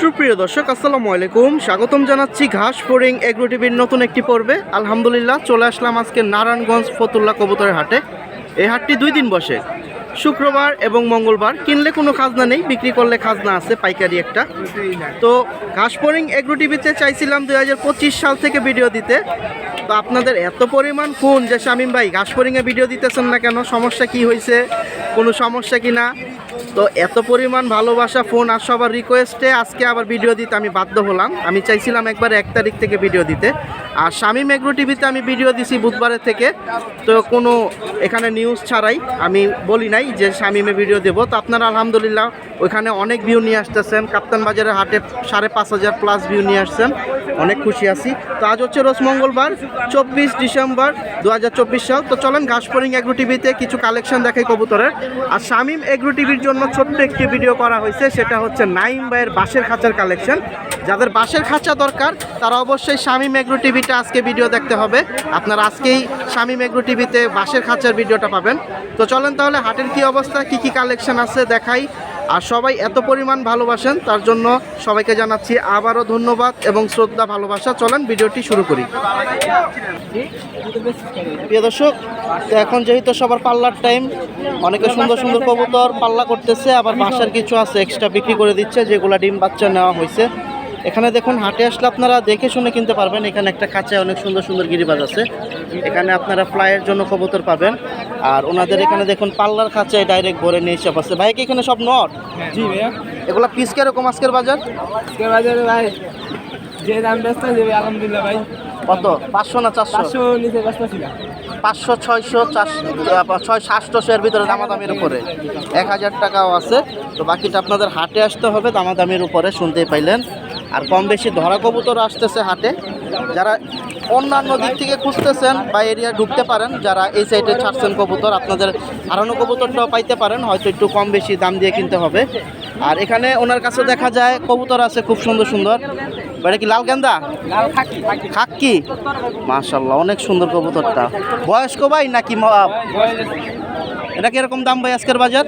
সুপ্রিয় দর্শক, আসসালামু আলাইকুম। স্বাগতম জানাচ্ছি ঘাস ফোরিং এগ্রো টিভির নতুন একটি পর্বে। আলহামদুলিল্লাহ, চলে আসলাম আজকে নারায়ণগঞ্জ ফতুল্লা কবুতরের হাটে। এই হাটটি দুই দিন বসে। শুক্রবার এবং মঙ্গলবার কিনলে কোনো খাজনা নেই, বিক্রি করলে খাজনা আছে, পাইকারি একটা। তো ঘাস ফোরিং এগ্রো টিভিতে চাইছিলাম দুই হাজার পঁচিশ সাল থেকে ভিডিও দিতে। তো আপনাদের এত পরিমাণ ফোন যে শামীম ভাই, ঘাস ফোরিংয়ে ভিডিও দিতেছেন না কেন? সমস্যা কি হয়েছে কোনো সমস্যা কি না? তো এত পরিমাণ ভালোবাসা ফোন আর সবার রিকোয়েস্টে আজকে আবার ভিডিও দিতে আমি বাধ্য হলাম। আমি চাইছিলাম একবার এক তারিখ থেকে ভিডিও দিতে। আর শামীম এগ্রো টিভিতে আমি ভিডিও দিছি বুধবারের থেকে। তো কোনো এখানে নিউজ ছাড়াই আমি বলি নাই যে শামীমে ভিডিও দেবো। তো আপনারা আলহামদুলিল্লাহ ওইখানে অনেক ভিউ নিয়ে আসতেছেন। কাপ্তান বাজারের হাটে সাড়ে পাঁচ হাজার প্লাস ভিউ নিয়ে আসছেন। অনেক খুশি আছি। তো আজ হচ্ছে রোজ মঙ্গলবার, চব্বিশ ডিসেম্বর দু হাজার চব্বিশ সাল। তো চলেন ঘাসপরিং এগ্রো টিভিতে কিছু কালেকশন দেখাই কবুতরের। আর শামীম এগ্রো টিভির জন্য ছোট্ট একটি ভিডিও করা হয়েছে, সেটা হচ্ছে নাইম ভাইয়ের বাঁশের খাঁচার কালেকশন যাদের বাঁশের খাঁচা দরকার, তারা অবশ্যই স্বামী মেঘরু টিভিটা আজকে ভিডিও দেখতে হবে। আপনারা আজকেই স্বামী মেঘরু টিভিতে বাঁশের খাঁচার ভিডিওটা পাবেন। তো চলেন তাহলে, হাটের কি অবস্থা, কি কি কালেকশন আছে দেখাই। আর সবাই এত পরিমাণ ভালোবাসেন, তার জন্য সবাইকে জানাচ্ছি আবারও ধন্যবাদ এবং শ্রদ্ধা, ভালোবাসা। চলেন, ভিডিওটি শুরু করি। প্রিয় দর্শক, তো এখন যেহেতু সবার পাল্লার টাইম অনেকে সুন্দর সুন্দর কবুতর পাল্লা করতেছে, আবার বাসার কিছু আছে এক্সট্রা বিক্রি করে দিচ্ছে, যেগুলো ডিম বাচ্চা নেওয়া হয়েছে এখানে দেখুন হাটে আসলে আপনারা দেখে শুনে কিনতে পারবেন। এখানে একটা খাঁচায় অনেক সুন্দর সুন্দর গিরিবাজ আছে। এখানে আপনারা ফ্লাইয়ের জন্য কবুতর পাবেন। আর ওনাদের এখানে দেখুন পাল্লার খাঁচায় ডাইরেক্ট ভরে নিয়ে সব আছে ভাই কি এখানে সব নট জি ভাইয়া। এগুলো পিস কীরকম আজকের বাজার? বাজারে ভাই যে দাম ব্যস্ত আলহামদুলিল্লাহ ভাই। কত? পাঁচশো না চারশো? পাঁচশো নিচে ব্যস্ত ছিল। পাঁচশো ছয়শো চারশো ছয় সাতশোশো এর ভিতরে দামাদামির উপরে। এক হাজার টাকাও আছে। তো বাকিটা আপনাদের হাটে আসতে হবে দামাদামির উপরে শুনতেই পাইলেন। আর কম বেশি ধরা কবুতর আসতেছে হাটে। যারা অন্যান্য দিক থেকে খুঁজতেছেন বা এরিয়া ঢুকতে পারেন, যারা এই সাইডে ছাড়ছেন কবুতর, আপনাদের হারানো কবুতরটাও পাইতে পারেন, হয়তো একটু কম বেশি দাম দিয়ে কিনতে হবে। আর এখানে ওনার কাছে দেখা যায়, কবুতর আছে খুব সুন্দর সুন্দর। এটা কি লাল গেন্দা? খাক্কি মাশাল্লাহ অনেক সুন্দর কবুতরটা। বয়স্ক ভাই নাকি এটা কীরকম দাম ভাই আজকের বাজার?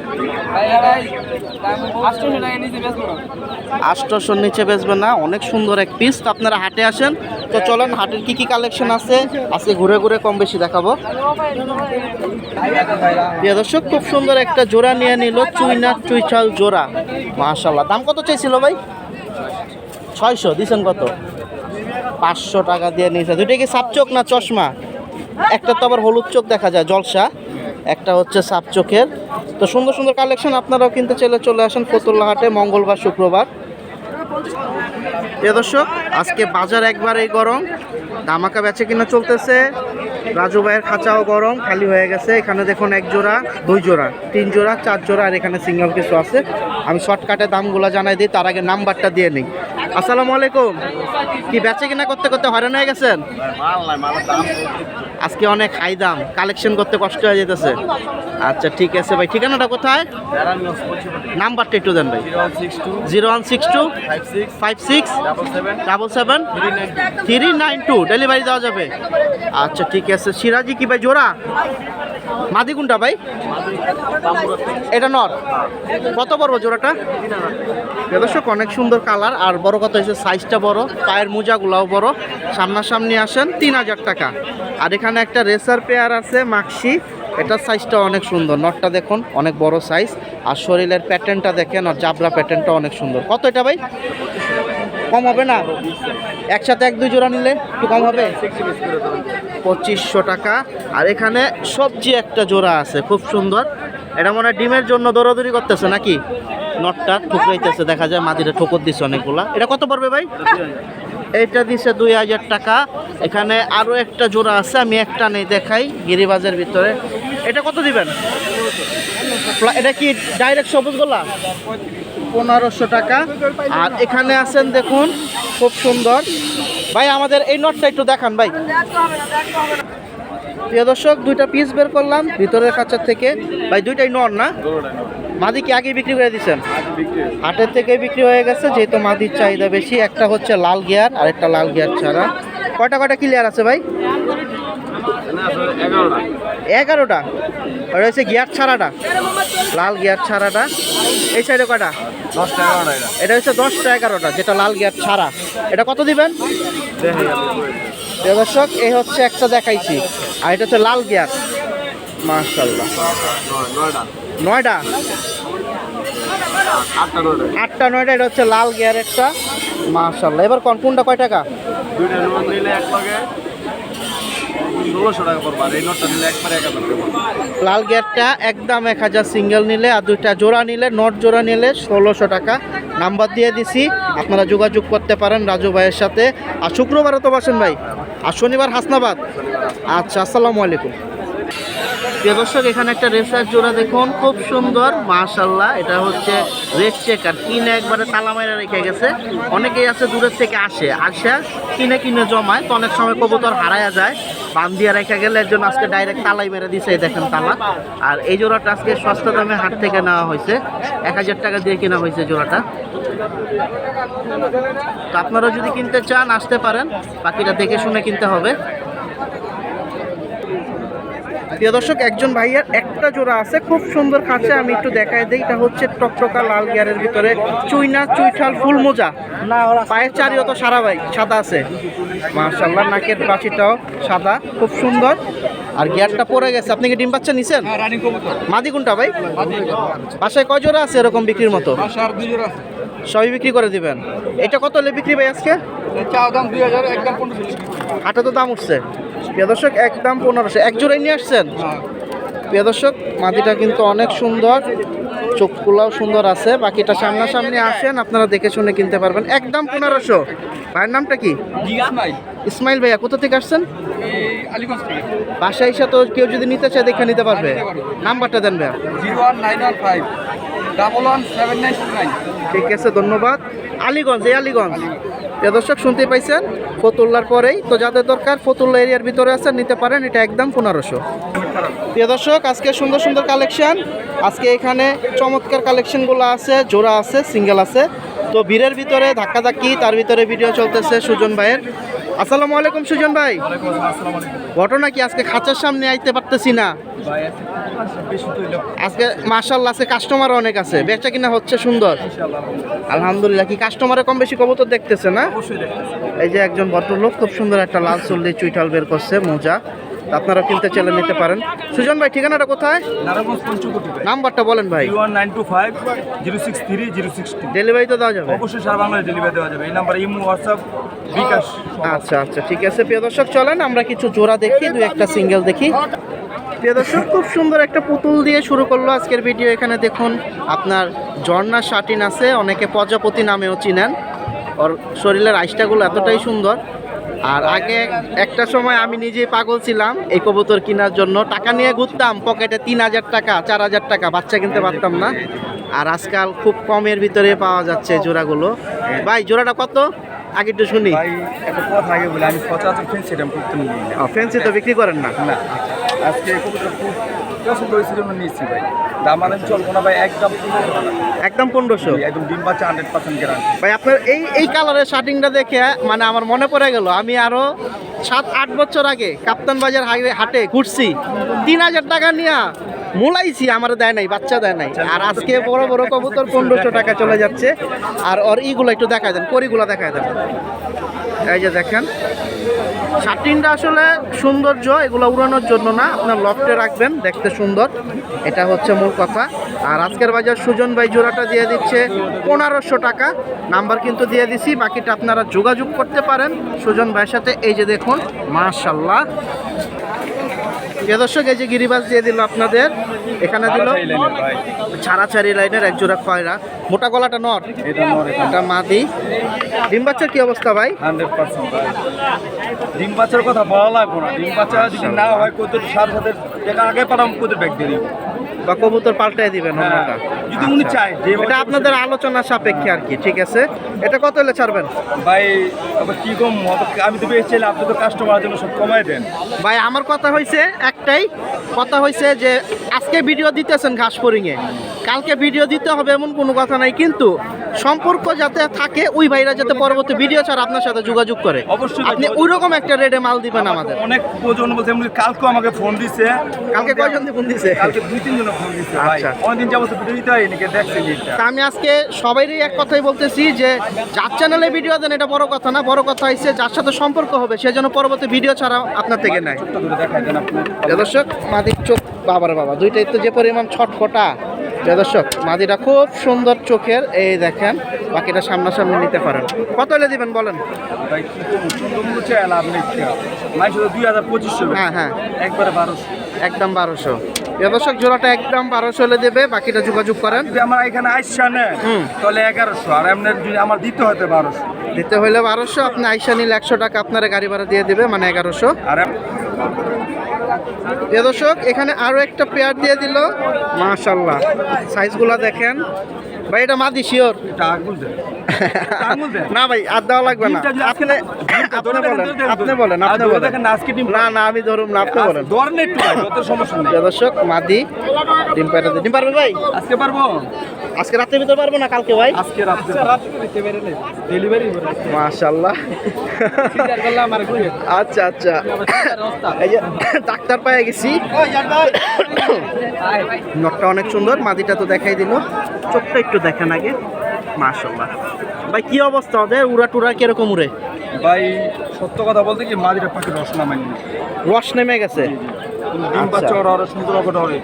আষ্টশোর নিচে বেচবে না। অনেক সুন্দর এক পিস তো আপনারা হাটে আসেন। তো চলেন হাটের কি কি কালেকশন আছে? আজকে ঘুরে ঘুরে কম বেশি দেখাবো। প্রিয় দর্শক খুব সুন্দর একটা জোড়া নিয়ে নিল চুইনা চুইচাল জোড়া। মাশাল্লাহ দাম কত চাইছিল ভাই? ছয়শো, দিছেন কত? পাঁচশো টাকা দিয়ে নিয়েছে দুইটা কি সাপ চোখ না চশমা? একটা তো আবার হলুদ চোখ দেখা যায়, জলসা। একটা হচ্ছে সাপ চোখের। তো সুন্দর সুন্দর কালেকশন আপনারাও কিন্তু চলে চলে আসেন ফতুল্লা হাটে মঙ্গলবার, শুক্রবার। প্রিয় দর্শক, আজকে বাজার একবারেই গরম। ধামাকা বেচে কিনা চলতেছে। রাজু ভাইয়ের খাঁচাও গরম, খালি হয়ে গেছে। এখানে দেখুন এক জোড়া, দুই জোড়া, তিন জোড়া, চার জোড়া, আর এখানে সিঙ্গল কিছু আছে। আমি শর্টকাটে দামগুলো জানাই দিই, তার আগে নাম্বারটা দিয়ে নিই। আসসালামু আলাইকুম। কি বেচে কিনা করতে করতে হয়রান হয়ে গেছেন? আজকে অনেক হাই দাম কালেকশন করতে কষ্ট হয়ে যেতেছে। আচ্ছা ঠিক আছে ভাই, ঠিকানাটা কোথায়? নাম্বারটা একটু দেন ভাই। Zero one six two five six double seven three nine two delivery দেওয়া যাবে। আচ্ছা ঠিক আছে। সিরাজি কি ভাই, জোড়া? মাদি কোনটা ভাই? এটা নর। কত পড়ব জোড়াটা? দর্শক, অনেক সুন্দর কালার আর বড় কথা হয়েছে সাইজটা বড়, পায়ের মোজাগুলাও বড়। সামনাসামনি আসেন, তিন হাজার টাকা। আর এখানে একটা রেসার পেয়ার আছে, মাক্সি। এটার সাইজটা অনেক সুন্দর। নটটা দেখুন, অনেক বড় সাইজ আর শরীরের প্যাটার্নটা দেখেন, আর জাবরা প্যাটার্নটা অনেক সুন্দর। কত এটা ভাই? কম হবে না? একসাথে এক, দুই জোড়া নিলে একটু কম হবে? পঁচিশশো টাকা। আর এখানে সবজি একটা জোড়া আছে, খুব সুন্দর। এটা মনে হয় ডিমের জন্য দৌড়াদৌড়ি করতেছে নাকি? নটটা ঠুকরাইতেছে, দেখা যায় মাদিরে ঠোকর দিচ্ছে অনেকগুলা। এটা কত পড়বে ভাই? এইটা দিছে দুই হাজার টাকা। এখানে আরও একটা জোড়া আছে, আমি একটা নেই, দেখাই গিরিবাজের ভিতরে। এটা কত দিবেন? এটা কি ডাইরেক্ট সবুজ গোলা? পনেরোশো টাকা। আর এখানে আছেন দেখুন, খুব সুন্দর। ভাই, আমাদের এই নটটা একটু দেখান, ভাই। প্রিয় দর্শক, দুইটা পিস বের করলাম ভিতরের কাছার থেকে। ভাই, দুইটাই নর না? মাদি কি আগে বিক্রি করে দিচ্ছেন হাটের থেকে বিক্রি হয়ে গেছে, যেহেতু মাদির চাহিদা বেশি, একটা হচ্ছে লাল গিয়ার আর একটা লাল গিয়ার ছাড়া। কয়টা কয়টা ক্লিয়ার আছে ভাই? এগারোটা। হচ্ছে গিয়ার ছাড়াটা। লাল গিয়ার ছাড়াটা। এই সাইডে দশ এটা হচ্ছে দশটা, এগারোটা, যেটা লাল গিয়ার ছাড়া। এটা কত দিবেন? দর্শক, এই হচ্ছে একটা দেখাইছি। আর এটা হচ্ছে লাল গিয়ার। মার্শাল্লাহ নয়টা আটটা নয়টা এটা হচ্ছে লাল গিয়ার একটা। মার্শাল্লাহ এবার কোন কোনটা কয় টাকা? দুইটা নিলে এক পাকে ষোলোশো টাকা পড়বে এই নোটটা নিলে একবারে এক হাজার লাল গেটটা একদম এক হাজার সিঙ্গেল নিলে আর দুইটা জোড়া নিলে, নট জোড়া নিলে ষোলোশো টাকা। নাম্বার দিয়ে দিছি, আপনারা যোগাযোগ করতে পারেন রাজু ভাইয়ের সাথে। আর শুক্রবারে তো বাসেন ভাই, আর শনিবার হাসনাবাদ। আচ্ছা আসসালামু আলাইকুম। প্রিয় দর্শক, এখানে একটা রেসার জোড়া দেখুন, খুব সুন্দর মাশাল্লাহ এটা হচ্ছে রেড চেকার কিনে একবারে তালা মাইরা রেখে গেছে। অনেকেই আছে দূরের থেকে আসে আসে, কিনে কিনে জমায়, তো অনেক সময় কবুতর হারায়া যায় বান দিয়ে রেখে গেলে একজন আজকে ডাইরেক্ট তালাই মেরে দিছে দেখেন তালা। আর এই জোড়াটা আজকে সস্তা দামে হাট থেকে নেওয়া হয়েছে, এক হাজার টাকা দিয়ে কেনা হয়েছে জোড়াটা। তো আপনারা যদি কিনতে চান, আসতে পারেন, বাকিটা দেখে শুনে কিনতে হবে। প্রিয় দর্শক একজন ভাইয়ার একটা জোড়া আছে খুব সুন্দর খাঁচে আমি একটু দেখাই দিই এটা হচ্ছে টকটকা লাল গিয়ারের ভিতরে চুইনা চুইঠাল ফুল মোজা। পায়ের চারিও তো সারা ভাই সাদা আছে। মার্শাল্লাহ নাকের বাঁচিটাও সাদা খুব সুন্দর। আর গিয়ারটা পড়ে গেছে আপনি কি ডিম বাচ্চা নিছেন? রানিং মাদি কোনটা ভাই? বাসায় কয় জোড়া আছে এরকম বিক্রির মতো? সবই বিক্রি করে দিবেন। এটা কত হলে বিক্রি ভাই আজকে? হাটে তো দাম উঠছে। প্রিয় দর্শক একদম পনেরোশো। এক জোড়াই নিয়ে আসছেন? প্রিয় দর্শক মাটিটা কিন্তু অনেক সুন্দর। চোখগুলাও সুন্দর আছে। বাকিটা সামনাসামনি আসেন আপনারা দেখে শুনে কিনতে পারবেন। একদম পনেরোশো। ভাইয়ের নামটা কি? ইসমাইল। ভাইয়া কোথা থেকে আসছেন? এই আলিগঞ্জ বাসা এসে তো কেউ যদি নিতে চায় দেখে নিতে পারবে। নাম্বারটা দেন ভাইয়া। ঠিক আছে ধন্যবাদ। আলীগঞ্জ এই আলীগঞ্জ। প্রিয় দর্শক শুনতে পাইছেন? ফতুল্লার পরেই। তো যাদের দরকার ফতুল্লা এরিয়ার ভিতরে আছেন নিতে পারেন। এটা একদম পনেরোশো। প্রিয় দর্শক আজকে সুন্দর সুন্দর কালেকশন। আজকে এখানে চমৎকার কালেকশনগুলো আছে জোড়া আছে সিঙ্গেল আছে। তো ভিড়ের ভিতরে ধাক্কাধাক্কি তার ভিতরে ভিডিও চলতেছে সুজন ভাইয়ের। আসসালামু আলাইকুম সুজন ভাই। ঘটনা কি? আজকে খাঁচার সামনে আইতে পারতেছি না। আজকে মার্শাল্লাহ আজকে কাস্টমার অনেক আছে। বেচা কিনা হচ্ছে সুন্দর। আলহামদুলিল্লাহ কি কাস্টমারে কম বেশি কবুতর দেখতেছে না? এই যে একজন ভদ্রলোক খুব সুন্দর একটা লাল চল্লি চুইটাল বের করছে মোজা। আপনারা কিনতে চলে নিতে পারেন। সুজন ভাই ঠিকানাটা কোথায়? নাম্বারটা বলেন ভাই। One nine two five zero six three zero six two delivery তো দেওয়া যাবে। অবশ্যই সারা বাংলায় ডেলিভারি দেওয়া যাবে। এই নাম্বারে ইমো হোয়াটসঅ্যাপ বিকাশ আচ্ছা আচ্ছা ঠিক আছে। প্রিয় দর্শক চলেন আমরা কিছু জোড়া দেখি দু একটা সিঙ্গেল দেখি। প্রিয় দর্শক খুব সুন্দর একটা পুতুল দিয়ে শুরু করল আজকের ভিডিও এখানে। দেখুন আপনার ঝর্ণা শাটিন আছে অনেকে প্রজাপতি নামেও চিনেন। ওর শরীরের আইসটাগুলো এতটাই সুন্দর। আর আগে একটা সময় আমি নিজে পাগল ছিলাম এই কবুতর কেনার জন্য। টাকা নিয়ে ঘুরতাম পকেটে তিন হাজার টাকা চার হাজার টাকা বাচ্চা কিনতে পারতাম না। আর আজকাল খুব কমের ভিতরে পাওয়া যাচ্ছে জোড়াগুলো। ভাই জোড়াটা কত? আগে একটু শুনি। কথা আগে বলে আমি সচরাচর ফেন্স তো বিক্রি করেন না? না। আজকে কবুতর খুব পছন্দ জন্য নিয়েছি ভাই। দাম আমি চলবো না ভাই একদম একদম পনেরোশো? একদম ডিম বাচ্চা হান্ড্রেড পার্সেন্ট গ্যারান্টি ভাই আপনার এই এই কালারের শার্টিংটা দেখে মানে আমার মনে পড়ে গেল আমি আরও সাত আট বছর আগে কাপ্তান বাজার হাটে ঘুরছি তিন হাজার টাকা নিয়ে মুলাইছি আমার দেয় নাই বাচ্চা দেয় নাই। আর আজকে বড় বড় কবুতর পনেরোশো টাকা চলে যাচ্ছে। আর ওর ইগুলো একটু দেখায় দেন করিগুলো দেখায় দেন। এই যে দেখেন শার্টিনটা আসলে সৌন্দর্য, এগুলো উড়ানোর জন্য না। আপনার লফটে রাখবেন, দেখতে সুন্দর। এটা হচ্ছে মূল কথা। আর আজকের বাজার সুজন ভাই জোড়াটা দিয়ে দিচ্ছে পনেরোশো টাকা। নাম্বার কিন্তু দিয়ে দিছি, বাকিটা আপনারা যোগাযোগ করতে পারেন। সুজন ভাইয়ের সাথে এই যে দেখুন মাশাল্লাহ প্রিয় দর্শক এই যে গিরিবাস দিয়ে দিল আপনাদের এখানে দিল ছাড়াছাড়ি লাইনের এক জোড়া খয়রা। মোটা গলাটা নর এটা মাদি। ডিম বাচ্চার কি অবস্থা ভাই? ডিম বাচ্চার কথা বলা লাগবো না। ডিম বাচ্চা যদি না হয় কত সার সাথে আগে পারাম কত ব্যাগ দিয়ে বা কবুতর পাল্টাই দিবেন অন্যটা যদি উনি চায় যে এটা আপনাদের আলোচনা সাপেক্ষে আর কি ঠিক আছে? এটা কত হলে ছাড়বেন? ভাই কি কম আমি তো চাইলে আপনি তো কাস্টমারের জন্য সব কমাই দেন। ভাই আমার কথা হয়েছে একটাই কথা হয়েছে যে আজকে ভিডিও দিতেছেন ঘাস ফরিংয়ে কালকে ভিডিও দিতে হবে এমন কোনো কথা নাই কিন্তু সম্পর্ক যাতে থাকে ওই ভাইরা যাতে পরবর্তী ভিডিও ছাড়া আপনার সাথে যোগাযোগ করে। অবশ্যই আপনি ওই রকম একটা রেটে মাল দিবেন আমাদের। অনেক প্রয়োজন বলছে কালকে আমাকে ফোন দিছে। কালকে কয়জন ফোন দিছে? কালকে দুই তিন ফোন ভাই। আচ্ছা। অনেকদিন যাবত ভিডিও দিতে হয় নাকি দেখছে আমি আজকে সবাইরই এক কথাই বলতেছি যে যার চ্যানেলে ভিডিও দেন এটা বড় কথা না বড় কথা হচ্ছে যার সাথে সম্পর্ক হবে সে যেন পরবর্তী ভিডিও ছাড়া আপনার থেকে নেয়। দর্শক মাদির চোখ বাবার বাবা দুইটাই তো যে পরিমাণ ছটফটা। দর্শক মাদিটা খুব সুন্দর চোখের এই দেখেন বাকিটা সামনাসামনি নিতে পারেন। কত হলে দিবেন বলেন? হ্যাঁ হ্যাঁ। একবারে বারোশো। একদম বারোশো। দর্শক জোড়াটা একদম বারোশো হলে দেবে বাকিটা যোগাযোগ করেন। যদি আমার এখানে আইসা নেয়। তাহলে এগারোশো আর এমনি যদি আমার দিতে হতে বারোশো। দিতে হইলে বারোশো আপনি আইসা নিলে একশো টাকা আপনারা গাড়ি ভাড়া দিয়ে দেবে মানে এগারোশো। আর দর্শক এখানে আরও একটা পেয়ার দিয়ে দিল। মাশাল্লাহ সাইজগুলো দেখেন। ভাই এটা মাদি শিওর না ভাই আর দেওয়া লাগবে না। আপনি আপনি বলেন আপনি বলেন আপনি বলেন। না, না না আমি ধরুন না আপনি বলেন। ধরেন একটু যত সমস্যা নেই। দর্শক মাদি ডিম পাড়া ডিম পারবে ভাই? আজকে পারব? আজকে রাতের ভিতরে পারব না কালকে ভাই? আজকে রাত্রে ডেলিভারি মাশাল্লাহ আচ্ছা আচ্ছা। এই যে ডাক্তার পায়ে গেছি। নখটা অনেক সুন্দর মাদিটা তো দেখাই দিল। চোখটা একটু দেখেন আগে। মাশাল্লাহ ভাই কি অবস্থা ওদের? উড়া টুরা কীরকম উড়ে? ভাই সত্য কথা বলতে কি মাদিরা পাখি রস নামে রস নেমে গেছে? ডিম আচ্ছা। বাচ্চা ওরা ওরা সুন্দর করে ওরা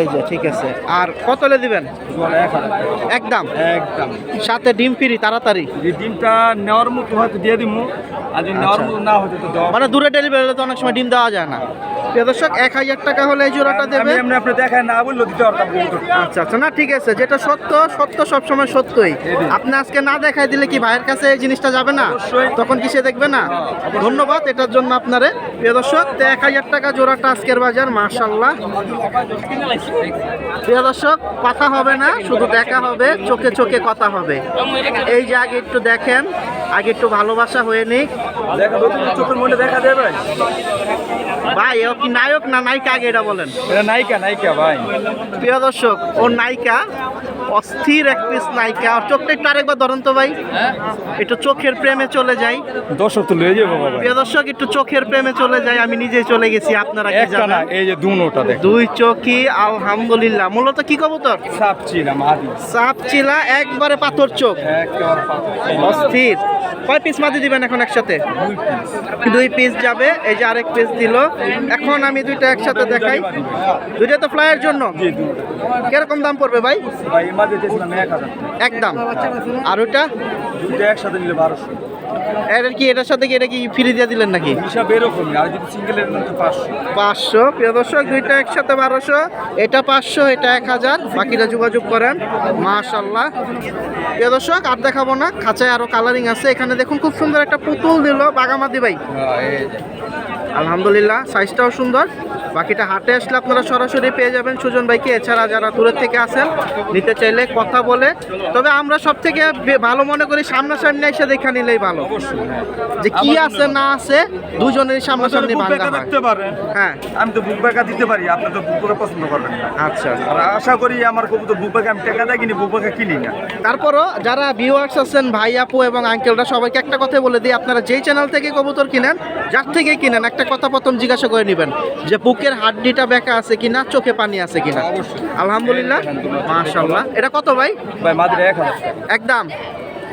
এই যে ঠিক আছে। আর কত হলে দিবেন। একদম? একদম। সাথে ডিম ফ্রি তাড়াতাড়ি? যে ডিমটা নেওয়ার মতো হয়তো দিয়ে দিমু আর যদি নেওয়ার আচ্ছা। মতো না হতো তো মানে দূরে ডেলিভারি হলে তো অনেক সময় ডিম দেওয়া যায় না। প্রিয় দর্শক এক হাজার টাকা হলে এই জোড়াটা দেবে। আমি এমনি আপনি দেখায় না বলল দিতে পারতাম আচ্ছা আচ্ছা। না ঠিক আছে। যেটা সত্য সত্য সবসময় সত্যই। আপনি আজকে না দেখাই দিলে কি ভাইয়ের কাছে এই জিনিসটা যাবে না। তখন কি সে দেখবে না? ধন্যবাদ এটার জন্য আপনারে। প্রিয় দর্শক এক হাজার টাকা জোড়াটা আজকের বাজার মার্শাল্লাহ প্রিয় দর্শক কথা হবে না শুধু দেখা হবে চোখে চোখে কথা হবে। এই যে আগে একটু দেখেন আগে একটু ভালোবাসা হয়ে নিক। দেখা চোখের দেবে ভাই ভাই ও কি নায়ক না নায়িকা আগে এটা বলেন? নায়িকা নায়িকা ভাই। প্রিয় দর্শক ও নায়িকা। অস্থির এক পিস নায়িকা। ওর চোখটা একটু আরেকবার ধরেন তো ভাই। একটু চোখের প্রেমে চলে যাই দর্শক তো লয়ে যাব বাবা প্রিয় দর্শক একটু চোখের প্রেমে চলে যাই আমি নিজেই চলে গেছি আপনারা কি একটা না জানেন? এই যে দুনোটা দেখ দুই চোখই আলহামদুলিল্লাহ। মূলত কি কবুতর? সাপ ছিলাম আদি সাপ চিলা একবারে পাথর চোখ। একেবারে অস্থির। কয় পিস মাদি দিবেন এখন একসাথে? দুই পিস যাবে। এই যে আরেক পিস দিল। এখন আমি দুইটা একসাথে দেখাই। দুইটা তো ফ্লাইয়ের জন্য। কীরকম দাম পড়বে ভাই? ভাই মাঝে দিয়েছিলাম এক হাজার একদম। আর দুটো একসাথে নিলে বারোশো। কি এটার সাথে কি এটা কি ফ্রি দিয়ে দিলেন নাকি? হিসাব এরকমই আর যদি সিঙ্গেলের মধ্যে পাঁচশো। পাঁচশো প্রিয় দর্শক দুইটা একসাথে বারোশো। এটা পাঁচশো এটা এক হাজার। বাকিটা যোগাযোগ করেন। মাশাল্লাহ প্রিয় দর্শক আর দেখাবো না। খাঁচায় আরও কালারিং আছে। এখানে দেখুন খুব সুন্দর একটা পুতুল দিল বাগামাদি ভাই। হ্যাঁ। আলহামদুলিল্লাহ সাইজটাও সুন্দর। বাকিটা হাটে আসলে আপনারা সরাসরি পেয়ে যাবেন সুজন ভাইকে। এছাড়া যারা দূরের থেকে আসেন নিতে চাইলে কথা বলে। তবে আমরা সব থেকে ভালো মনে করি সামনাসামনি এসে দেখা নিলেই ভালো। যে কি আছে না আছে দুজনের সামনাসামনি বুক ভাঙা দেখতে পারেন। হ্যাঁ। আমি তো বুক দিতে পারি আপনি তো বুক বেকা পছন্দ করবেন আচ্ছা। আর আশা করি আমার কবুতর বুক বেকা আমি টাকা দেয় কিনি বুক বেকা কিনি না। তারপরও যারা ভিউয়ার্স আছেন ভাই আপু এবং আঙ্কেলরা সবাইকে একটা কথা বলে দিই আপনারা যেই চ্যানেল থেকে কবুতর কিনেন যার থেকে কিনেন একটা কথা প্রথম জিজ্ঞাসা করে নেবেন যে বুকের হাড্ডিটা বেঁকা আছে কিনা চোখে পানি আছে কিনা। আলহামদুলিল্লাহ। মাশাল্লাহ এটা কত ভাই? ভাই মাদিরা এক একদম।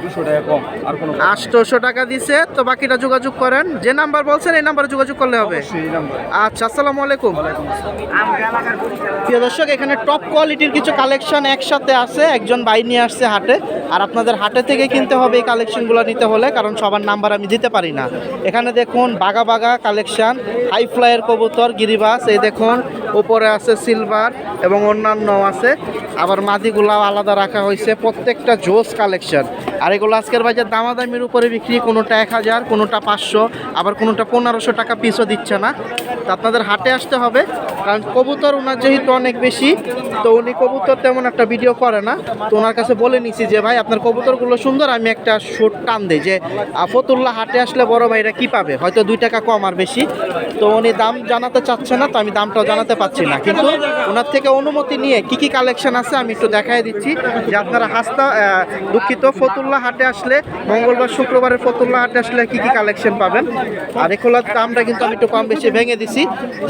দুশো টাকা কম আর কোনো আটশোশো টাকা দিছে তো বাকিটা যোগাযোগ করেন। যে নাম্বার বলছেন এই নাম্বারে যোগাযোগ করলে হবে। আচ্ছা আসসালামু আলাইকুম। প্রিয় দর্শক এখানে টপ কোয়ালিটির কিছু কালেকশন একসাথে আছে। একজন ভাই নিয়ে আসছে হাটে। আর আপনাদের হাটে থেকে কিনতে হবে এই কালেকশনগুলো নিতে হলে কারণ সবার নাম্বার আমি দিতে পারি না। এখানে দেখুন বাগা বাগা কালেকশন হাই ফ্লাইয়ের কবুতর গিরিবাস এই দেখুন উপরে আছে সিলভার এবং অন্যান্য আছে। আবার মাদিগুলাও আলাদা রাখা হয়েছে। প্রত্যেকটা জোস কালেকশন আর এগুলো আজকের বাজার দামাদামির উপরে বিক্রি কোনোটা এক হাজার কোনোটা পাঁচশো আবার কোনোটা পনেরোশো টাকা পিসও দিচ্ছে না। তো আপনাদের হাটে আসতে হবে কারণ কবুতর ওনার যেহেতু অনেক বেশি তো উনি কবুতর তেমন একটা ভিডিও করে না। তো ওনার কাছে বলে নিছি যে ভাই আপনার কবুতরগুলো সুন্দর আমি একটা শুট টান দিই যে আহ, ফতুল্লা হাটে আসলে বড় ভাইরা কি পাবে? হয়তো দুই টাকা কম আর বেশি। তো উনি দাম জানাতে চাচ্ছে না তো আমি দামটাও জানাতে পারছি না। কিন্তু ওনার থেকে অনুমতি নিয়ে কি কি কালেকশন আছে আমি একটু দেখাই দিচ্ছি যে আপনারা হাস্তা দুঃখিত, ফতুল্লা হাটে আসলে মঙ্গলবার, শুক্রবারের ফতুল্লা হাটে আসলে কি কি কালেকশন পাবেন? আর এগুলোর দামটা কিন্তু আমি একটু কম বেশি ভেঙে দিছি।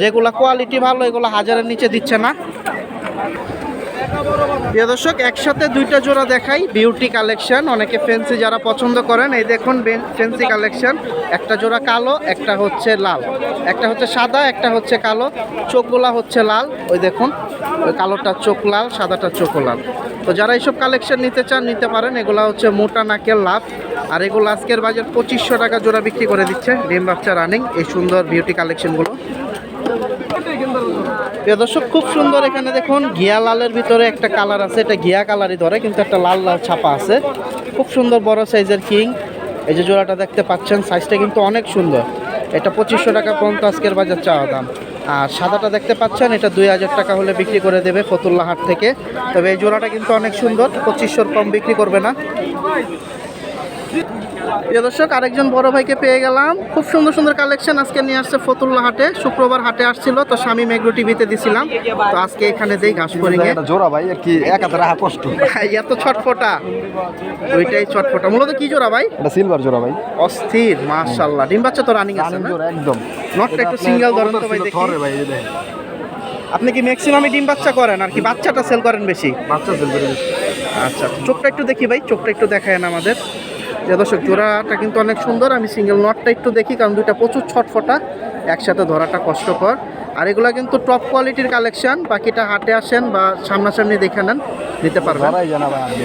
যেগুলো কোয়ালিটি ভালো, এগুলো হাজারের নিচে দিচ্ছে না। প্রিয় দর্শক, একসাথে দুইটা জোড়া দেখাই বিউটি কালেকশন অনেকে ফেন্সি যারা পছন্দ করেন, এই দেখুন ফেন্সি কালেকশন একটা জোড়া কালো, একটা হচ্ছে লাল। একটা হচ্ছে সাদা, একটা হচ্ছে কালো। চোখগুলা হচ্ছে লাল। ওই দেখুন, ওই কালোটা চোখ লাল, সাদাটা চোখ লাল। তো যারা এইসব কালেকশন নিতে চান, নিতে পারেন। এগুলা হচ্ছে মোটা নাকের লাভ। আর এগুলো আজকের বাজার পঁচিশশো টাকা জোড়া বিক্রি করে দিচ্ছে। ডিম বাচ্চা রানিং এই সুন্দর বিউটি কালেকশনগুলো প্রিয় দর্শক, খুব সুন্দর এখানে দেখুন, ঘিয়া লালের ভিতরে একটা কালার আছে। এটা ঘিয়া কালারই ধরে, কিন্তু একটা লাল লাল ছাপা আছে। খুব সুন্দর বড় সাইজের কিং এই যে জোড়াটা দেখতে পাচ্ছেন সাইজটা কিন্তু অনেক সুন্দর। এটা পঁচিশশো টাকা পর্যন্ত আজকের বাজার চাওয়া দাম। আর সাদাটা দেখতে পাচ্ছেন, এটা দুই হাজার টাকা হলে বিক্রি করে দেবে ফতুল্লা হাট থেকে। তবে এই জোড়াটা কিন্তু অনেক সুন্দর, পঁচিশশোর কম বিক্রি করবে না। প্রিয় দর্শক আরেকজন বড় ভাইকে পেয়ে গেলাম। খুব সুন্দর সুন্দর কালেকশন আজকে নিয়ে আসছে ফতুল্লা হাটে। শুক্রবার হাটে আসছিল তো স্বামী মেঘ্রো টিভিতে দিছিলাম। তো আজকে এখানে দেই ঘাস এটা জোড়া ভাই আর কি এক হাতে রাখা কষ্ট। এত ছটফটা। ওইটাই ছটফটা। মূলত কি জোড়া ভাই? এটা সিলভার জোড়া ভাই। অস্থির মাশাল্লাহ ডিম বাচ্চা তো রানিং আছে না? একদম। নটটা একটু সিঙ্গেল ধরেন তো ভাই দেখি। আপনি কি ম্যাক্সিমামই ডিম বাচ্চা করেন আর কি বাচ্চাটা সেল করেন বেশি? বাচ্চা সেল করে দিচ্ছে। আচ্ছা চোখটা একটু দেখি ভাই চোখটা একটু দেখায় আমাদের। যে দর্শক জোড়াটা কিন্তু অনেক সুন্দর। আমি সিঙ্গেল নটটা একটু দেখি কারণ দুইটা প্রচুর ছটফটা। একসাথে ধরাটা কষ্টকর। আর এগুলা কিন্তু টপ কোয়ালিটির কালেকশন বাকিটা হাটে আসেন বা সামনাসামনি দেখে নেন নিতে পারবেন।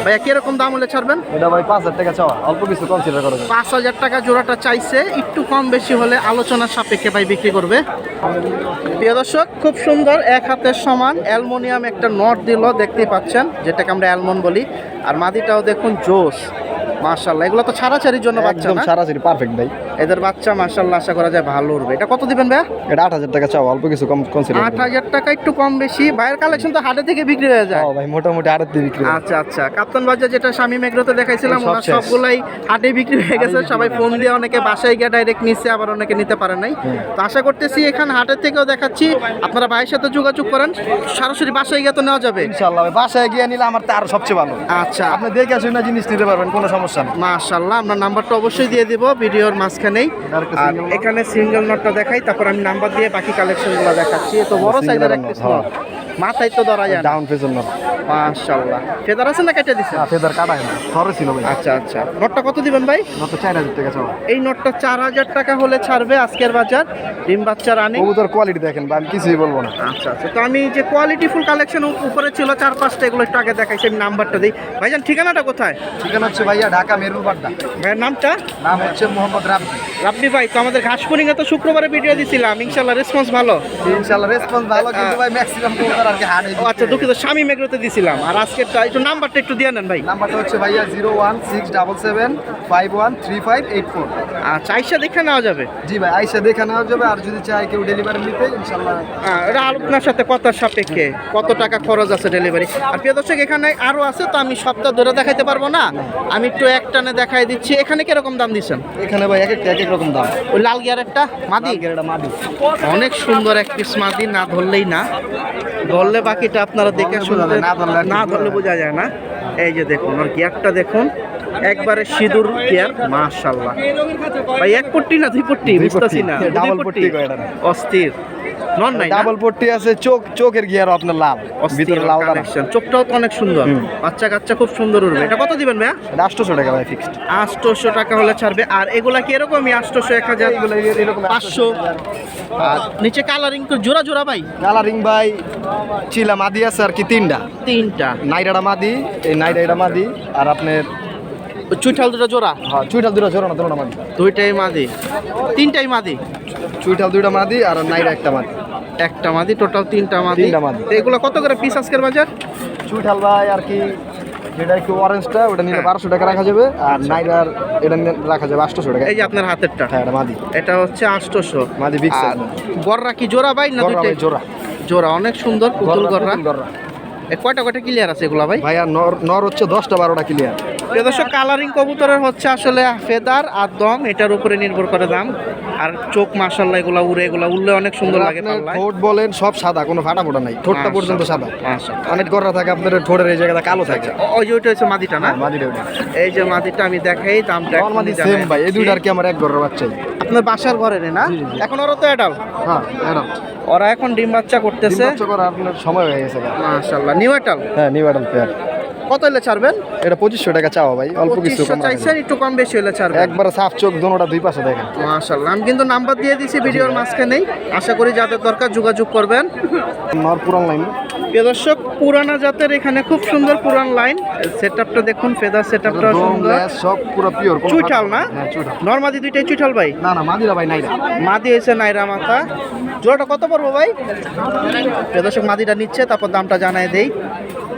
ভাইয়া কীরকম দাম হলে ছাড়বেন? এটা ভাই পাঁচ হাজার টাকা চাওয়া। অল্প কিছু কনসিডার করা পাঁচ হাজার টাকা জোড়াটা চাইছে। একটু কম বেশি হলে আলোচনার সাপেক্ষে ভাই বিক্রি করবে। প্রিয় দর্শক খুব সুন্দর এক হাতের সমান। অ্যালমোনিয়াম একটা নট দিল দেখতেই পাচ্ছেন যেটাকে আমরা অ্যালমন বলি। আর মাদিটাও দেখুন জোস মাশাল্লাহ এগুলো তো ছাড়াছাড়ির জন্য বাচ্চা একদম না? পারফেক্ট ভাই। এদের বাচ্চা মাশাল্লাহ আশা করা যায় ভালো উঠবে এটা কত দিবেন ভাইয়া? এটা আট হাজার টাকা চাও অল্প কিছু কম কনসিডার আট হাজার টাকা একটু কম বেশি। ভাইয়ের কালেকশন তো হাটে থেকে বিক্রি হয়ে যায়। ভাই মোটামুটি আড়াই দিয়ে বিক্রি আচ্ছা আচ্ছা। কাপ্তান বাজার যেটা স্বামী মেঘ্রতে দেখাইছিলাম ওনার সবগুলাই হাটে বিক্রি হয়ে গেছে। সবাই ফোন দিয়ে অনেকে বাসায় গিয়ে ডাইরেক্ট নিচ্ছে আবার অনেকে নিতে পারে নাই। তো আশা করতেছি এখানে হাটের থেকেও দেখাচ্ছি। আপনারা ভাইয়ের সাথে যোগাযোগ করেন। সরাসরি বাসায় গিয়ে তো নেওয়া যাবে। ইনশাল্লাহ বাসায় গিয়ে নিলে আমার তো আরও সবচেয়ে ভালো। আচ্ছা। আপনি দেখে আসুন না জিনিস নিতে পারবেন কোনো সমস্যা নেই। মাশাল্লাহ আমরা নাম্বারটা অবশ্যই দিয়ে দিব। ভিডিওর মাঝখানেই নেই আর। এখানে সিঙ্গেল নটটা দেখাই তারপর আমি নাম্বার দিয়ে বাকি কালেকশনগুলো দেখাচ্ছি তো বড় সাইজের একটা হ্যাঁ। মাথায় তো ধরা যায় ডাউন ফেসের না। মাশাল্লাহ ফেদার আছে না কেটে দিছে? ফেদার কাটায় না। ধরে ছিল ভাই। আচ্ছা আচ্ছা। নোটটা কত দিবেন ভাই? চার হাজার টাকা চাওয়া। এই নোটটা চার হাজার টাকা হলে ছাড়বে আজকের বাজার। ডিম বাচ্চা রানিং। কবুতর কোয়ালিটি দেখেন ভাই আমি কিছুই বলব না। আচ্ছা আচ্ছা। তো আমি যে কোয়ালিটি ফুল কালেকশন উপরে ছিল চার পাঁচটা এগুলো একটু আগে দেখাইছি আমি নাম্বারটা দিই। ভাইজান ঠিকানাটা কোথায়? ঠিকানা হচ্ছে ভাইয়া ঢাকা মেরুল বাড্ডা ভাইয়ের নামটা? নাম হচ্ছে মোহাম্মদ রাব্বি। রাব্বি ভাই তো আমাদের ঘাসপুরিংয়ে তো শুক্রবারে ভিডিও দিছিলাম। ইনশাল্লাহ রেসপন্স ভালো। ইনশাআল্লাহ রেসপন্স ভালো কিন্তু ভাই ম্যাক্সিমাম কবুতর আর কি হাড়ে ও আচ্ছা দুঃখিত স্বামী মেঘরতে দিছিলাম। আর আজকেরটা একটু নাম্বারটা একটু দিয়ে নেন ভাই। নাম্বারটা হচ্ছে ভাইয়া zero one six double seven five one three five eight four. আচ্ছা আইসা দেখে নেওয়া যাবে। জি ভাই আইসা দেখে নেওয়া যাবে আর যদি চাই কেউ ডেলিভারি নিতে ইনশাল্লাহ। এটা আপনার সাথে কথার সাপেক্ষে কত টাকা খরচ আছে ডেলিভারি আর প্রিয় দর্শক এখানে আরও আছে তো আমি সপ্তাহ ধরে দেখাইতে পারব না। আমি একটু এক টানে দেখাই দিচ্ছি। এখানে কীরকম দাম দিচ্ছেন? এখানে ভাই এক একটা এক এক রকম দাম। ওই লাল গিয়ার একটা মাদি এটা মাদি। অনেক সুন্দর এক পিস মাদি না ধরলেই না। ধরলে বাকিটা আপনারা দেখে শুনতে না ধরলে বোঝা যায়। না। এই যে দেখুন ওর গিয়ারটা দেখুন একবারে সিঁদুর গিয়ার মাশাল্লাহ ভাই এক পট্টি না দুই পট্টি বুঝতেছি না। অস্থির। নন নাই ডাবল পট্টি আছে চোখ চোখের গিয়ার আপনার লাল ভিতরে লাল দানা। কালেকশন চোখটাও তো অনেক সুন্দর। বাচ্চা কাচ্চা খুব সুন্দর উঠবে এটা কত দিবেন ভাইয়া? এটা আটশোশো টাকা ভাই ফিক্সড আটশোশো টাকা হলে ছাড়বে। আর এগুলা কি এরকমই? আটশোশো এক হাজার? পাঁচশো? আর নিচে কালারিং তো জোড়া জোড়া ভাই? কালারিং ভাই চিলা মাদি আছে আর কি তিনটা। তিনটা। নাইরাটা মাদি এই নাইরাটা মাদি আর আপনার চুইঠাল দুটো জোড়া? হ্যাঁ চুইটাল দুটো জোড়া না দুটো মাদি। দুইটাই মাদি। তিনটাই মাদি? চুইটাল দুইটা মাদি আর নাইরা একটা মাদি। একটা মাদি টোটাল তিনটা মাদি। তিনটা মাদি। এগুলো কত করে পিস আজকের বাজার? চুইঠাল ভাই আর কি যেটা একটু অরেঞ্জটা ওটা নিলে হ্যাঁ। বারোশো টাকা রাখা যাবে। আর নাইরার এটা নিলে রাখা যাবে আটশোশো টাকা। এই যে আপনার হাতেরটা। হ্যাঁ এটা মাদি। এটা হচ্ছে আটশোশো। মাদি বিগ সাইজ কি জোড়া ভাই না জোড়া দুইটাই? জোড়া। জোড়া অনেক সুন্দর পুতুল গররা গররা। কয়টা কয়টা ক্লিয়ার আছে এগুলা ভাই? ভাইয়া নর নর হচ্ছে দশটা বারোটা ক্লিয়ার দর্শক কালারিং কবুতরের হচ্ছে আসলে ফেদার আর দম এটার উপরে নির্ভর করে দাম। আর চোখ মাশাল্লাহ এগুলা উড়ে এগুলা উড়লে অনেক সুন্দর লাগে ঠোঁট বলেন সব সাদা কোনো ফাটা ফোটা নাই। ঠোঁটটা পর্যন্ত সাদা। অনেক গররা থাকে আপনাদের ঠোঁটের এই জায়গাটা কালো থাকে। ও- ওই যে ওইটা হচ্ছে মাদিটা না? মাদি ডেউটা এই যে মাদিটা আমি দেখাই দামটা নর্মালি সেম ভাই এই দিচ্ছি। দুইটা আর কি আমার এক গররা বাচ্চাই আপনার বাসার ঘরে না। এখন ওরা তো অ্যাডাল হ্যাঁ এরকম ওরা এখন ডিম বাচ্চা করতেছে। ডিম বাচ্চা করা আপনার সময় হয়ে গেছে মাশাআল্লাহ নিউ অ্যাডাল হ্যাঁ নিউ অ্যাডাল পেয়ার কত হলে ছাড়বেন? এটা পঁচিশশো টাকা চাওয়া ভাই অল্প কিছু চাইছেন একটু কম বেশি হলে ছাড়বেন। একবারে সাফ চোখ দোনোটা দুই পাশে দেখেন। মাশাআল্লাহ আমি কিন্তু নাম্বার দিয়ে দিছি ভিডিওর মাঝখানেই। আশা করি যাদের দরকার যোগাযোগ করবেন। নর পুরান লাইন। দর্শক পুরানা জাতের এখানে খুব সুন্দর পুরান লাইন। সেটআপটা দেখুন ফেদার সেটআপটা সুন্দর। সব পুরো পিওর চুইঠাল না? হ্যাঁ নর্মাদি দুইটাই চুইঠাল ভাই? না না মাদিরা ভাই নাই না মাদি হয়েছে নাইরা মাথা। জোড়াটা কত পড়ব ভাই? দর্শক মাদিটা নিচ্ছে তারপর দামটা জানাই দেই।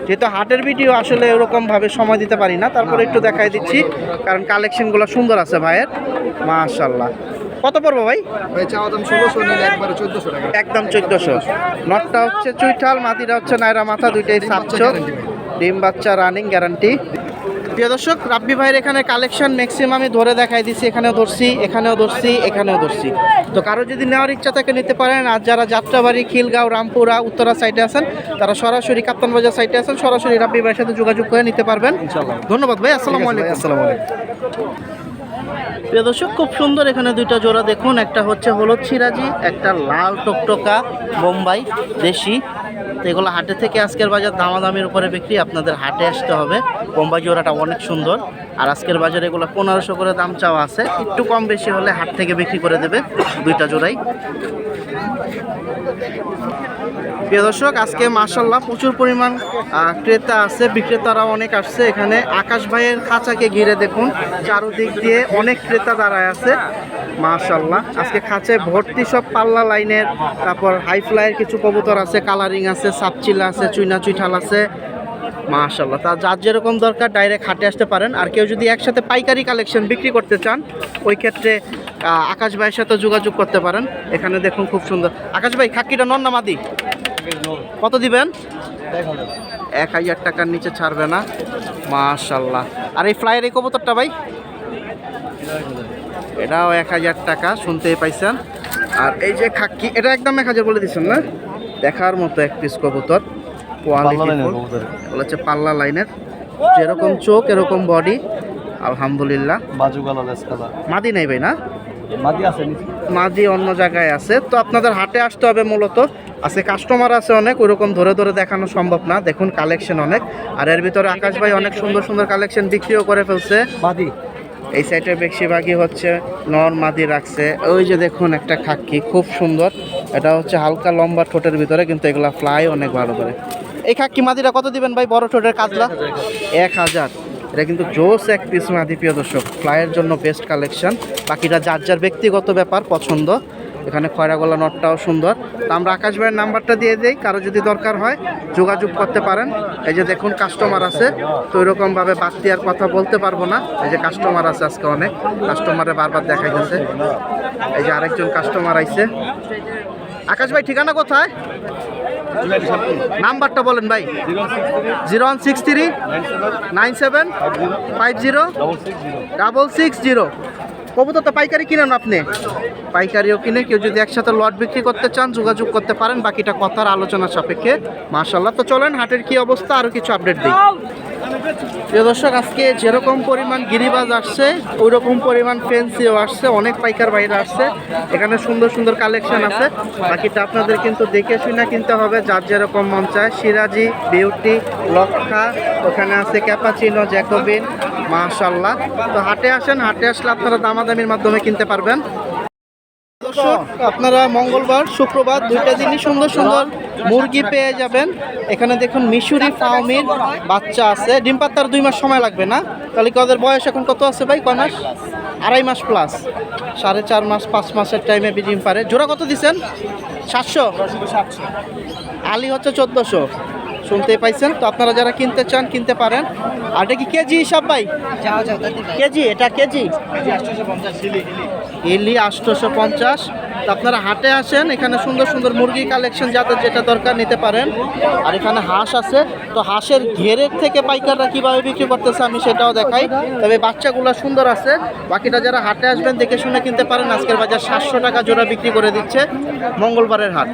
যেহেতু হাটের ভিডিও আসলে ওরকমভাবে সময় দিতে পারি না তারপরে একটু দেখাই দিচ্ছি কারণ কালেকশনগুলো সুন্দর আছে ভাইয়ের। মাশাল্লাহ কত পড়ব ভাই? একদম চোদ্দশো। নটটা হচ্ছে চুইঠাল মাতিটা হচ্ছে নাইরা মাথা দুইটাই সাতশো। ডিম বাচ্চা রানিং গ্যারান্টি প্রিয় দর্শক রাব্বি ভাইয়ের এখানে কালেকশন ম্যাক্সিমাম আমি ধরে দেখাই দিছি। এখানেও ধরছি এখানেও ধরছি এখানেও ধরছি। তো কারও যদি নেওয়ার ইচ্ছা থাকে নিতে পারেন আর যারা যাত্রাবাড়ি খিলগাঁও রামপুরা উত্তরা সাইডে আছেন তারা সরাসরি কাপ্তান বাজার সাইডে আছেন সরাসরি রাব্বি ভাইয়ের সাথে যোগাযোগ করে নিতে পারবেন। ধন্যবাদ ভাই আসসালামু আলাইকুম। আসসালামু আলাইকুম। প্রিয় দর্শক খুব সুন্দর এখানে দুইটা জোড়া দেখুন। একটা হচ্ছে হলুদ সিরাজি একটা লাল টকটকা বোম্বাই দেশি। তো এগুলো হাটে থেকে আজকের বাজার দামাদামির উপরে বিক্রি আপনাদের হাটে আসতে হবে। বোম্বাই জোড়াটা অনেক সুন্দর। আর আজকের বাজারে এগুলো পনেরোশো করে দাম চাওয়া আছে। একটু কম বেশি হলে হাট থেকে বিক্রি করে দেবে দুইটা জোড়াই। প্রিয় দর্শক, আজকে মাসাল্লাহ প্রচুর পরিমাণ ক্রেতা আছে বিক্রেতারা অনেক আসছে। এখানে আকাশ ভাইয়ের খাঁচাকে ঘিরে দেখুন, চারোদিক দিয়ে অনেক ক্রেতা দাঁড়ায় আছে। মাসাল্লাহ আজকে খাঁচায় ভর্তি সব পাল্লা লাইনের, তারপর হাই ফ্লাইয়ের কিছু কবুতর আছে, কালারিং আছে, সাপচিলা আছে, চুইনা চুইঠাল আছে। মাশাল্লাহ তা যার যেরকম দরকার ডাইরেক্ট হাটে আসতে পারেন। আর কেউ যদি একসাথে পাইকারি কালেকশন বিক্রি করতে চান, ওই ক্ষেত্রে আকাশ ভাইয়ের সাথে যোগাযোগ করতে পারেন। এখানে দেখুন খুব সুন্দর। আকাশ ভাই খাকিটা নন না মাদি? কত দিবেন? এক হাজার টাকার নিচে ছাড়বে না। মাশাল্লাহ আর এই ফ্লাইয়ের এই কবুতরটা ভাই? এটাও এক হাজার টাকা, শুনতেই পাইছেন। আর এই যে খাক্কি এটা একদম এক হাজার বলে দিচ্ছেন না? দেখার মতো এক পিস কবুতর। কোয়ালিটি এগুলো হচ্ছে পাল্লা লাইনের যেরকম চোখ এরকম বডি আলহামদুলিল্লাহ। বাজু মাদি নেই ভাই না? মাদি আছে মাদি অন্য জায়গায় আছে। তো আপনাদের হাটে আসতে হবে মূলত। আছে কাস্টমার আছে অনেক ওইরকম ধরে ধরে দেখানো সম্ভব না। দেখুন কালেকশন অনেক। আর এর ভিতরে আকাশ ভাই অনেক সুন্দর সুন্দর কালেকশন বিক্রিও করে ফেলছে। মাদি। এই সাইডের বেশিরভাগই হচ্ছে নর মাদি রাখছে। ওই যে দেখুন একটা খাক্কি খুব সুন্দর। এটা হচ্ছে হালকা লম্বা ঠোঁটের ভিতরে কিন্তু এগুলা ফ্লাই অনেক ভালো করে। এই খাক্কি মাদিটা কত দিবেন ভাই বড় ঠোঁটের কাতলা? এক হাজার। এটা কিন্তু জোস এক পিস মাদি, প্রিয় দর্শক। ফ্লাইয়ের জন্য বেস্ট কালেকশন বাকিটা যার যার ব্যক্তিগত ব্যাপার, পছন্দ। এখানে খয়রাগোলা নটটাও সুন্দর। তো আমরা আকাশ ভাইয়ের নাম্বারটা দিয়ে দিই, কারও যদি দরকার হয়, যোগাযোগ করতে পারেন। এই যে দেখুন কাস্টমার আছে। তো ওইরকমভাবে বাড়তি আর কথা বলতে পারব না। এই যে কাস্টমার আছে আজকে অনেক। কাস্টমারে বারবার দেখা গেছে। এই যে আরেকজন কাস্টমার আইছে। আকাশ ভাই, ঠিকানা কোথায়? নাম্বারটা বলেন ভাই। Zero one six three, nine seven, five zero, double six zero. কবুতর তো পাইকারি কিনেন আপনি? পাইকারিও কিনে, কেউ যদি একসাথে লট বিক্রি করতে চান, যোগাযোগ করতে পারেন। বাকিটা কথার আলোচনা সাপেক্ষে। মার্শাল্লাহ তো চলেন হাটের কি অবস্থা আরও কিছু আপডেট দিই। প্রিয় দর্শক, আজকে যেরকম পরিমাণ গিরিবাজ আসছে ওই রকম পরিমাণ ফেন্সিও আসছে, অনেক পাইকার বাইরে আসছে। এখানে সুন্দর সুন্দর কালেকশন আছে। বাকিটা আপনাদের কিন্তু দেখে শুনে কিনতে হবে, যার যেরকম মন চায়। সিরাজি, বিউটি, লক্ষা, ওখানে আছে ক্যাপাচিনো, জ্যাকোবিন মাশাল্লাহ তো হাটে আসেন, হাটে আসলে আপনারা দামাদামির মাধ্যমে কিনতে পারবেন। দর্শক আপনারা মঙ্গলবার শুক্রবার দুইটা দিনই সুন্দর সুন্দর মুরগি পেয়ে যাবেন। এখানে দেখুন মিশুরি ফাউমির বাচ্চা আছে। ডিম পাতার দুই মাস সময় লাগবে না। তাহলে কি ওদের বয়স এখন কত আছে ভাই? কয় মাস? আড়াই মাস প্লাস সাড়ে চার মাস পাঁচ মাসের টাইমে ডিম পারে। জোড়া কত দিচ্ছেন? সাতশো। আলি হচ্ছে চোদ্দোশো। শুনতেই পাইছেন। তো আপনারা যারা কিনতে চান কিনতে পারেন। আর এটা কি কেজি হিসাব ভাই? কেজি? এটা কেজি? ইলি আটশোশো পঞ্চাশ। তো আপনারা হাটে আসেন এখানে সুন্দর সুন্দর মুরগি কালেকশন যাদের যেটা দরকার নিতে পারেন। আর এখানে হাঁস আছে। তো হাঁসের ঘেরের থেকে পাইকাররা কীভাবে বিক্রি করতেছে আমি সেটাও দেখাই। তবে বাচ্চাগুলো সুন্দর আছে। বাকিটা যারা হাটে আসবেন দেখে শুনে কিনতে পারেন। আজকের বাজার সাতশো টাকা জোড়া বিক্রি করে দিচ্ছে মঙ্গলবারের হাট।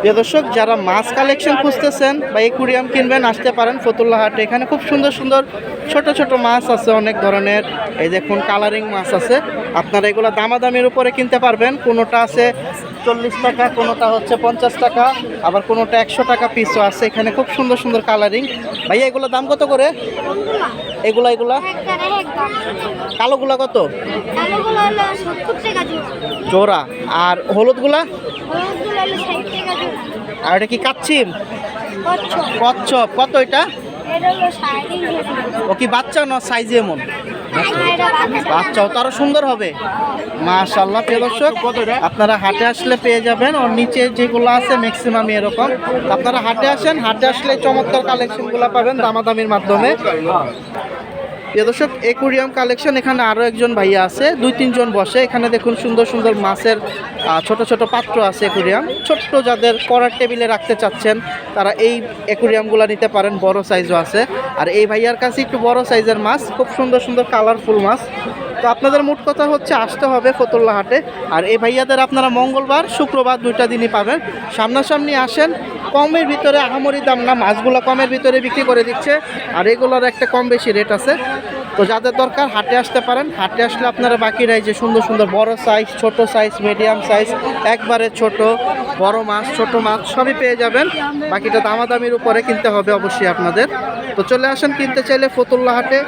প্রিয় দর্শক যারা মাছ কালেকশন খুঁজতেছেন বা একুরিয়াম কিনবেন আসতে পারেন ফতুল্লা হাটে। এখানে খুব সুন্দর সুন্দর ছোট ছোট মাছ আছে অনেক ধরনের। এই দেখুন কালারিং মাছ আছে। আপনারা এগুলো দামাদামির উপরে কিনতে পারবেন। কোনোটা আছে চল্লিশ টাকা কোনোটা হচ্ছে পঞ্চাশ টাকা আবার কোনোটা একশো টাকা পিসও আছে। এখানে খুব সুন্দর সুন্দর কালারিং ভাইয়া এগুলো দাম কত করে? এগুলা এগুলা? কালোগুলা কত? জোড়া। আর হলুদগুলা? আর এটা কি কাচ্ছিম? কচ্ছপ। কত এটা? ও কি বাচ্চা না সাইজে এমন? এটা বাচ্চাও তো আরও সুন্দর হবে। মাশাল্লাহ প্রিয় দর্শক আপনারা হাটে আসলে পেয়ে যাবেন। ওর নিচে যেগুলো আছে ম্যাক্সিমাম এরকম। আপনারা হাটে আসেন। হাটে আসলে চমৎকার কালেকশনগুলো পাবেন দামাদামির মাধ্যমে। প্রিয় দর্শক, একুরিয়াম কালেকশন, এখানে আরও একজন ভাইয়া আছে, দুই তিনজন বসে। এখানে দেখুন সুন্দর সুন্দর মাছের ছোট ছোট পাত্র আছে একুরিয়াম। ছোট্ট যাদের পড়ার টেবিলে রাখতে চাচ্ছেন, তারা এই একুরিয়ামগুলো নিতে পারেন, বড় সাইজও আছে। আর এই ভাইয়ার কাছে একটু বড় সাইজের মাছ, খুব সুন্দর সুন্দর কালারফুল মাছ। তো আপনাদের মোট কথা হচ্ছে, আসতে হবে ফতুল্লা হাটে। আর এই ভাইয়াদের আপনারা মঙ্গলবার, শুক্রবার দুইটা দিনই পাবেন। সামনাসামনি আসেন কমের ভিতরে আহামরি দাম না, মাছগুলো কমের ভিতরে বিক্রি করে দিচ্ছে। আর এগুলোর একটা কম বেশি রেট আছে। তো যাদের দরকার হাটে আসতে পারেন। হাটে আসলে আপনারা বাকিরাই যে সুন্দর সুন্দর বড় সাইজ ছোট সাইজ মিডিয়াম সাইজ একবারে ছোট, বড় মাছ, ছোট মাছ, সবই পেয়ে যাবেন। বাকিটা দামাদামির উপরে কিনতে হবে অবশ্যই আপনাদের। তো চলে আসেন কিনতে চাইলে ফতুল্লা হাটে।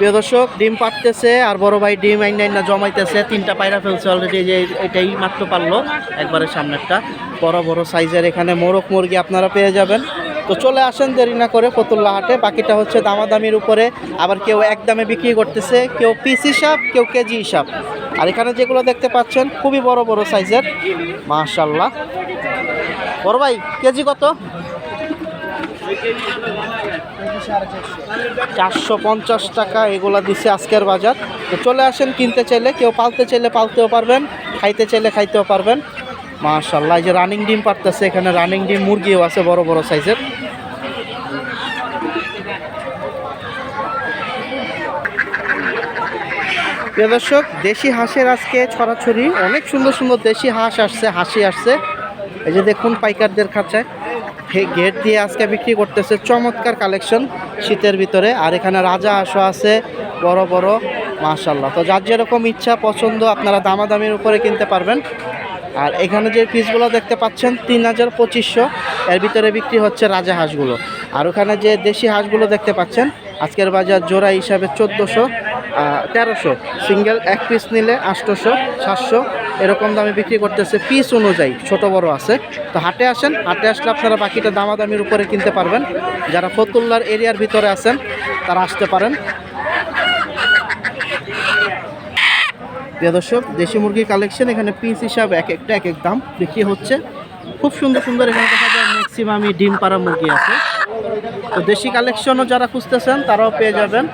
প্রিয় দর্শক, ডিম পাড়তেছে আর বড় ভাই ডিম আইন জমাইতেছে। তিনটা পায়রা ফেলছে অলরেডি যে এটাই মাত্র পারল একবারে সামনেরটা। বড় বড় সাইজের এখানে মোরগ মুরগি আপনারা পেয়ে যাবেন। তো চলে আসেন, দেরি না করে ফতুল্লা হাটে। বাকিটা হচ্ছে দামাদামির উপরে। আবার কেউ এক দামে বিক্রি করতেছে, কেউ পিস হিসাব কেউ কেজি হিসাব আর এখানে যেগুলো দেখতে পাচ্ছেন, খুবই বড় বড় সাইজের। মাশাল্লাহ বড় ভাই, কেজি কত? চারশো পঞ্চাশ টাকা এগুলা দিচ্ছে আজকের বাজার। তো চলে আসেন, কিনতে চাইলে, কেউ পালতে চাইলে পালতেও পারবেন, খাইতে চাইলে খাইতেও পারবেন। মাশাল্লাহ যে রানিং ডিম পারতেছে, এখানে রানিং ডিম মুরগিও আছে বড় বড় সাইজের। দর্শক, দেশি হাঁসের আজকে ছড়াছড়ি, অনেক সুন্দর সুন্দর দেশি হাঁস আসছে, হাসি আসছে। এই যে দেখুন পাইকারদের খাঁচায়। গেট দিয়ে আজকে বিক্রি করতেছে চমৎকার কালেকশন শীতের ভিতরে। আর এখানে রাজা হাঁসও আছে, বড় বড় মাশাল্লাহ তো যার যেরকম ইচ্ছা পছন্দ, আপনারা দামাদামির উপরে কিনতে পারবেন। আর এখানে যে পিসগুলো দেখতে পাচ্ছেন, তিন হাজার পঁচিশশো। এর ভিতরে বিক্রি হচ্ছে রাজা হাঁসগুলো। আর ওখানে যে দেশি হাঁসগুলো দেখতে পাচ্ছেন, আজকের বাজার জোড়া হিসাবে চোদ্দোশো তেরোশো। সিঙ্গেল এক পিস নিলে আটশোশো, সাতশো। এরকম দামে বিক্রি করতেছে। পিস অনুযায়ী ছোট বড় আছে। তো হাটে আসেন, হাটে আসলে আপনারা বাকিটা দামাদামির উপরে কিনতে পারবেন। যারা ফতুল্লার এরিয়ার ভিতরে আছেন, তারা আসতে পারেন। প্রিয় দর্শক, দেশি মুরগির কালেকশন এখানে পিস হিসাবে এক একটা, এক এক দাম বিক্রি হচ্ছে। খুব সুন্দর সুন্দর এখানে দেখা যায় ম্যাক্সিমামই ডিম পাড়া মুরগি আছে। তো দেশি কালেকশনও যারা খুঁজতেছেন, তারাও পেয়ে যাবেন।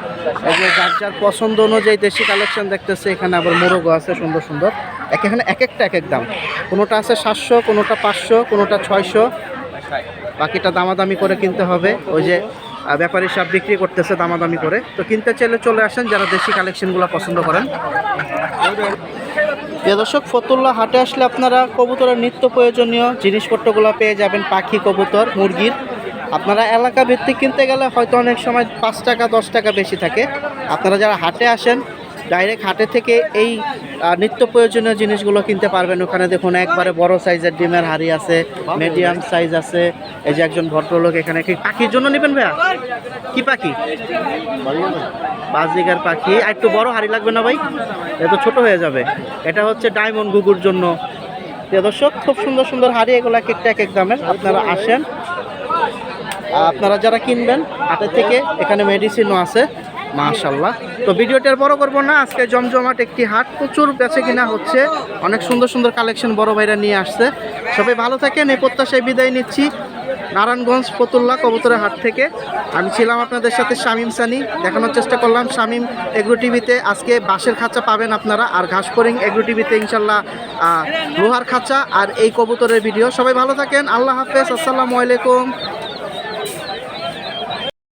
এই যে যার যার পছন্দ অনুযায়ী দেশি কালেকশন দেখতেছে, এখানে আবার মোরগও আছে, সুন্দর সুন্দর। এক এখানে এক একটা এক এক দাম। কোনোটা আছে সাতশো, কোনোটা পাঁচশো, কোনোটা ছয়শো। বাকিটা দামাদামি করে কিনতে হবে। ওই যে ব্যাপারী সব বিক্রি করতেছে দামাদামি করে। তো কিনতে চাইলে চলে আসেন যারা দেশি কালেকশনগুলো পছন্দ করেন। দর্শক, ফতুল্লা হাটে আসলে আপনারা কবুতরের নিত্য প্রয়োজনীয় জিনিসপত্রগুলো পেয়ে যাবেন, পাখি, কবুতর, মুরগির। আপনারা এলাকা ভিত্তিক কিনতে গেলে হয়তো অনেক সময় পাঁচ টাকা, দশ টাকা বেশি থাকে। আপনারা যারা হাটে আসেন ডাইরেক্ট হাটে থেকে এই নিত্য প্রয়োজনীয় জিনিসগুলো কিনতে পারবেন। ওখানে দেখুন একবারে বড় সাইজের ডিমের হাড়ি আছে মিডিয়াম সাইজ আছে। এই যে একজন ভদ্রলোক এখানে কি পাখির জন্য নেবেন ভাইয়া? কি পাখি? বাজিকার পাখি। আর একটু বড় হাড়ি লাগবে না ভাই? এটা তো ছোট হয়ে যাবে। এটা হচ্ছে ডায়মন্ড গুগুর জন্য। প্রিয় দর্শক, খুব সুন্দর সুন্দর হাড়ি, এগুলো এক একটা এক এক দামের। আপনারা আসেন। আপনারা যারা কিনবেন, হাটের থেকে এখানে মেডিসিনও আছে। মাশাল্লাহ তো ভিডিওটা আর বড় করব না, আজকে জমজমাট একটি হাট, প্রচুর বেচে কিনা হচ্ছে। অনেক সুন্দর সুন্দর কালেকশন বড় ভাইরা নিয়ে আসছে। সবাই ভালো থাকেন, এই প্রত্যাশায় বিদায় নিচ্ছি। নারায়ণগঞ্জ ফতুল্লা কবুতরের হাট থেকে। আমি ছিলাম আপনাদের সাথে শামিম সানি। দেখানোর চেষ্টা করলাম, শামিম, এগ্রো টিভিতে আজকে বাঁশের খাঁচা পাবেন আপনারা, আর ঘাসপরিং এগ্রো টিভিতে ইনশাল্লাহ লোহার খাঁচা আর এই কবুতরের ভিডিও। সবাই ভালো থাকেন, আল্লাহ হাফেজ, আসসালামু আলাইকুম।